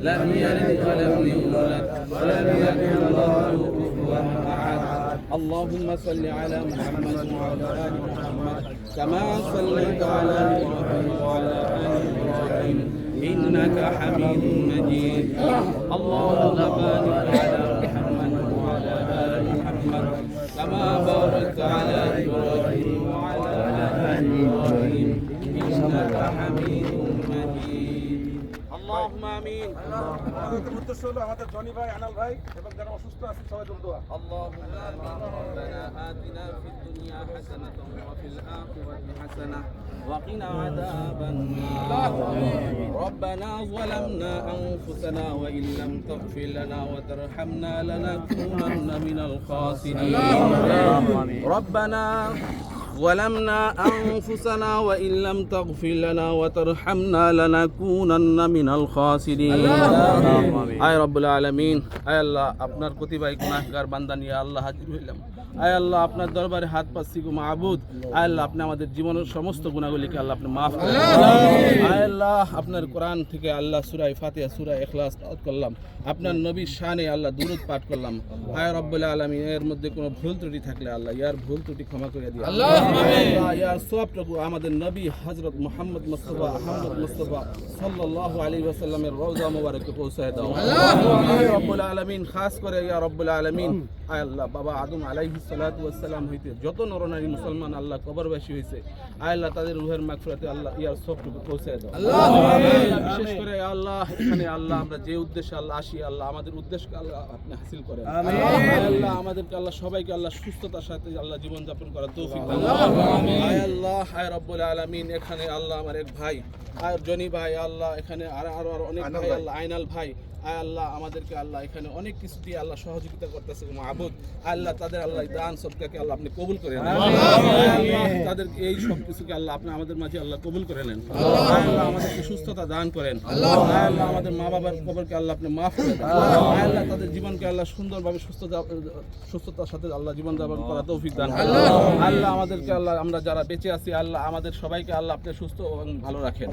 لم يلد ولم يولد ولم يكن له كفوا أحد. اللهم صل على محمد وعلى آل محمد كما صليت على إبراهيم وعلى آل إبراهيم إنك حميد مجيد. اللهم بارك على محمد وعلى آل محمد كما باركت على إبراهيم وعلى آل إبراهيم إنك حميد مجيد. اللهم آمين আমাদের উদ্দেশ্য হলো আমাদের জনি ভাই আনাল ভাই এবং যারা অসুস্থ আছে সবাই জন্য দোয়া اللهم آمين ربنا آتنا في الدنيا حسنة وفي الآخرة حسنة وقنا عذاب النار ربنا ظلمنا أنفسنا وإن لم تغفر لنا وترحمنا لنكونن من الخاسرين ربنا ظلمنا أنفسنا وإن لم تغفر لنا وترحمنا لنكونن من الخاسرين আয় রব্বুল আলমিন আয় আল্লাহ আপনার প্রতিভাই গুনাহগার বান্দা নিয়ে আল্লাহ হাজির হইলাম আয় আল্লাহ আপনার দরবারে হাত পাচ্ছি গো মাহবুদ আয় আল্লাহ আপনি আমাদের জীবনের সমস্ত গুণাগুলিকে আল্লাহ আপনি মাফ করেন আয় আল্লাহ আপনার কোরআন থেকে আল্লাহ সুরাই ফাতিহা সুরাই এখলাস পাঠ করলাম আপনার নবীর শানে আল্লাহ দুরুদ পাঠ করলাম আয় রব্বুল আলমিন এর মধ্যে কোনো ভুল ত্রুটি থাকলে আল্লাহ ইয়ার ভুল ত্রুটি ক্ষমা করে দিও আল্লাহ আমাদের নবী হযরত মুহাম্মদ মুস্তাফা আহমদ মুস্তাফা সাল্লাল্লাহু আলাইহি ওয়াসাল্লামের রওজা মুবারকে পৌঁছায় দাও রব্বুল আলামিন খাস করে ইয়া রব্বুল আলামিন আল্লাহ বাবা আদম আলাইহিস সালাতু ওয়াসসালাম হইতে যত নরনারী মুসলমান আল্লাহ কবরবাসী হয়েছে আল্লাহ তাদের রুহের মাগফিরাতে আল্লাহ ইয়ার সবটুকু পৌঁছায় দাও বিশেষ করে আল্লাহ এখানে আল্লাহ আমরা যে উদ্দেশ্যে আল্লাহ আসি আল্লাহ আমাদের উদ্দেশ্যকে আল্লাহ আপনি হাসিল করেন আল্লাহ আমাদেরকে আল্লাহ সবাইকে আল্লাহ সুস্থতার সাথে আল্লাহ জীবন যাপন করার তৌফিক দান। আয় আল্লাহ আয় রব্বুল আলামিন এখানে আল্লাহ আমার এক ভাই আর জনি ভাই আল্লাহ এখানে আর আরও আরও অনেক ভাই আল্লাহ আইনাল ভাই। আয় আল্লাহ আমাদেরকে আল্লাহ এখানে অনেক কিছু দিয়ে আল্লাহ সহযোগিতা করতেছে মাহবুদ আল্লাহ তাদের আল্লাহ দান সবটাকে আল্লাহ আপনি কবুল করে নেন। তাদের এই সব কিছুকে আল্লাহ আপনি আমাদের মাঝে আল্লাহ কবুল করে নেন। আল্লাহ। আমাদেরকে সুস্থতা দান করেন। আল্লাহ। আমাদের মা বাবার কবরকে আল্লাহ আপনি মাফ করে দেন। আল্লাহ। তাদের জীবনকে আল্লাহ সুন্দরভাবে সুস্থতা সুস্থতার সাথে আল্লাহ জীবন যাপন করা তৌফিক দান আল্লাহ। আমাদেরকে আল্লাহ আমরা যারা বেঁচে আছি আল্লাহ আমাদের সবাইকে আল্লাহ আপনি সুস্থ এবং ভালো রাখেন।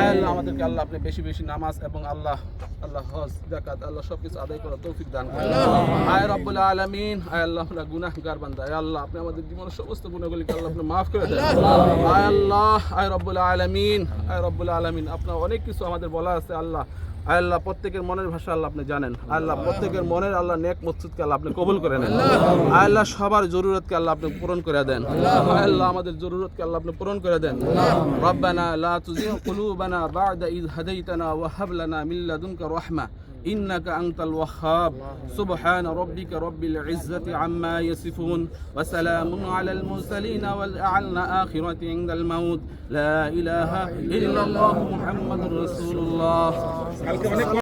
আল্লাহ আমাদেরকে আল্লাহ আপনি বেশি বেশি নামাজ এবং আল্লাহ আল্লাহ হজ জাকাত আল্লাহ সবকিছু আদায় করা তৌফিক দান করেন। আয় রব্বুল আলামিন। আয় আল্লাহ, আমরা গুনাহগার বান্দা। আয় আল্লাহ, আপনি আমাদের জীবনের সমস্ত গুণাগুলিকে আল্লাহ আপনি মাফ করে দেন। আয় আল্লাহ, আয় রব্বুল আলামিন। আয় রব্বুল আলামিন, আপনার অনেক কিছু আমাদের বলা আছে, আল্লাহ। আল্লাহ প্রত্যেকের মনের ভাষা আল্লাহ আপনি জানেন। আল্লাহ প্রত্যেকের মনের আল্লাহ নেক মসজিদকে আল্লাহ আপনি কবুল করে নেন। আল্লাহ। সবার জরুরতকে আল্লাহ আপনি পূরণ করে দেন। আল্লাহ। আমাদের জরুরতকে আল্লাহ আপনি পূরণ করে দেন। রব্বানা লা তুযিগ কুলুবানা বা'দা ইয হাদাইতানা ওয়া হাব লানা মিন লাদুনকা রাহমা। إنك أنت الوهاب. سبحان ربك رب العزة عما يصفون وسلام على المرسلين والأعلى آخرة عند الموت. لا إله إلا الله محمد رسول الله.